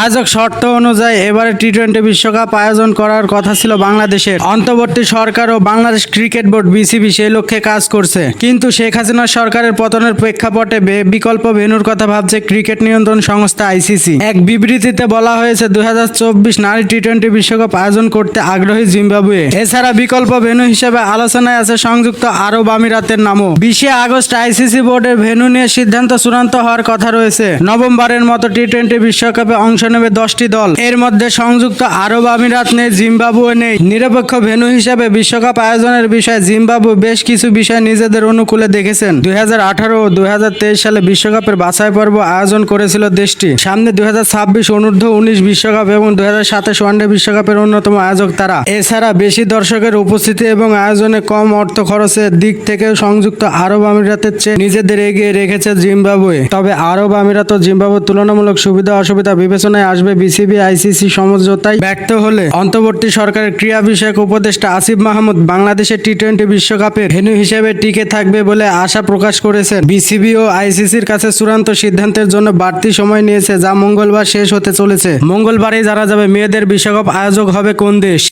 আয়োজক শর্ত অনুযায়ী এবারে টি টোয়েন্টি বিশ্বকাপ আয়োজন করার কথা ছিল বাংলাদেশের। অন্তর্বর্তী সরকার ও বাংলাদেশ ক্রিকেট বোর্ড বিসিবি সেই লক্ষ্যে কাজ করছে। কিন্তু শেখ হাসিনা সরকারের পতনের প্রেক্ষাপটে বিকল্প ভেন্যুর কথা ভাবছে ক্রিকেট নিয়ন্ত্রণ সংস্থা আইসিসি এক বিবৃতিতে বলা হয়েছে দু হাজার চব্বিশ নারী টি টোয়েন্টি বিশ্বকাপ আয়োজন করতে আগ্রহী জিম্বাবুয়ে। এছাড়া বিকল্প ভেন্যু হিসেবে আলোচনায় আছে সংযুক্ত আরব আমিরাতের নামও। বিশে আগস্ট আইসিসি বোর্ডের ভেন্যু নিয়ে সিদ্ধান্ত চূড়ান্ত হওয়ার কথা রয়েছে। নভেম্বরের মতো টি টোয়েন্টি বিশ্বকাপে অংশ নেবে দশটি দল। এর মধ্যে সংযুক্ত আরব আমিরাত নেই, জিম্বাবুয়ে নেই। নিরপেক্ষ ভেন্যু হিসেবে বিশ্বকাপ আয়োজনের বিষয়ে জিম্বাবু বেশ কিছু বিষয় নিজেদের অনুকূলে দেখেছেন। দুই ও দুই সালে বিশ্বকাপের বাছাই পর্ব আয়োজন করেছিল দেশটি। সামনে দুই হাজার ছাব্বিশ, অনূর্ধ্ব উনিশ বিশ্বকাপ এবং দুই হাজার সাতাশ ওয়ানডে বিশ্বকাপের অন্যতম আয়োজক তারা। এছাড়া বেশি দর্শকের উপস্থিতি এবং আয়োজনে কম অর্থ খরচের দিক থেকে সংযুক্ত আরব আমিরাতের চেয়ে নিজেদের এগিয়ে রেখেছে জিম্বাবুয়ে। তবে আরব আমিরাত ও জিম্বাবুয়ের তুলনামূলক সুবিধা অসুবিধা বিবেচনায় আসবে বিসিবি, আইসিসি সমঝোতায় ব্যক্ত হলে অন্তর্বর্তী সরকারের ক্রীড়া বিষয়ক উপদেষ্টা আসিফ মাহমুদ বাংলাদেশের টি টোয়েন্টি বিশ্বকাপের ভেন্যু হিসেবে টিকে থাকবে বলে আশা প্রকাশ করেছেন। বিসিবি ও আইসিসির কাছে চূড়ান্ত সিদ্ধান্তের জন্য বাড়তি সময় নিয়েছে যা মঙ্গলবার শেষ হতে চলেছে। মঙ্গলবারই যারা যাবে মেয়েদের বিশ্বকাপ আয়োজক হবে কোন দেশ।